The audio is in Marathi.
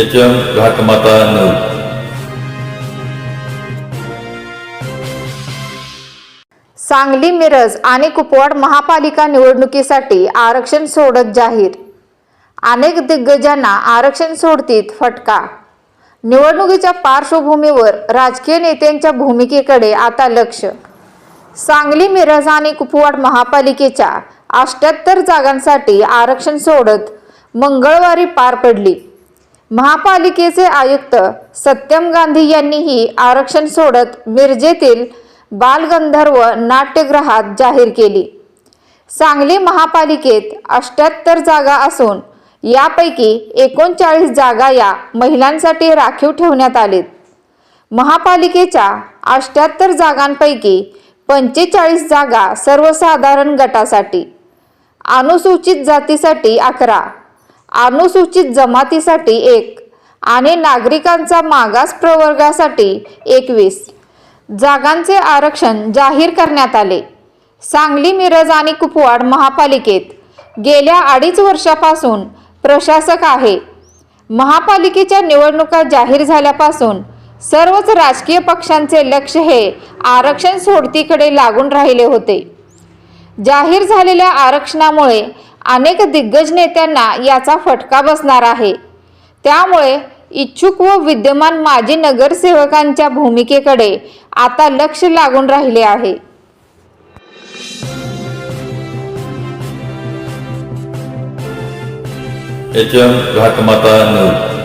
H M Ghatmata news Sangli Miraj आणि कुपवाड महापालिका निवडणुकीसाठी आरक्षण सोडत जाहीर. अनेक दिग्गजांना आरक्षण सोडतीत फटका. निवडणुकीच्या पार्श्वभूमीवर राजकीय नेत्यांच्या भूमिकेकडे आता लक्ष. सांगली मिरज आणि कुपवाड महापालिकेच्या अष्ट्याहत्तर जागांसाठी आरक्षण सोडत मंगळवारी पार पडली. महापालिकेचे आयुक्त सत्यम गांधी यांनीही आरक्षण सोडत मिरजेतील बालगंधर्व नाट्यगृहात जाहीर केली. सांगली महापालिकेत अष्ट्याहत्तर जागा असून यापैकी एकोणचाळीस जागा या महिलांसाठी राखीव ठेवण्यात आलेत. महापालिकेच्या अष्ट्याहत्तर जागांपैकी पंचेचाळीस जागा सर्वसाधारण गटासाठी अनुसूचित जातीसाठी अकरा अनुसूचित जमातीसाठी एक आणि नागरिकांचा मागास प्रवर्गासाठी एकवीस. जागांचे आरक्षण जाहीर करण्यात आले. सांगली मिरज आणि कुपवाड महापालिकेत गेल्या अडीच वर्षापासून प्रशासक आहे. महापालिकेच्या निवडणुका जाहीर झाल्यापासून सर्वच राजकीय पक्षांचे लक्ष हे आरक्षण सोडतीकडे लागून राहिले होते. जाहीर झालेल्या आरक्षणामुळे अनेक दिग्गज नेत्यांना याचा फटका बसणार आहे. त्यामुळे इच्छुक व विद्यमान माजी नगरसेवकांच्या भूमिकेकडे आता लक्ष लागून राहिले आहे. H M Ghatmata news.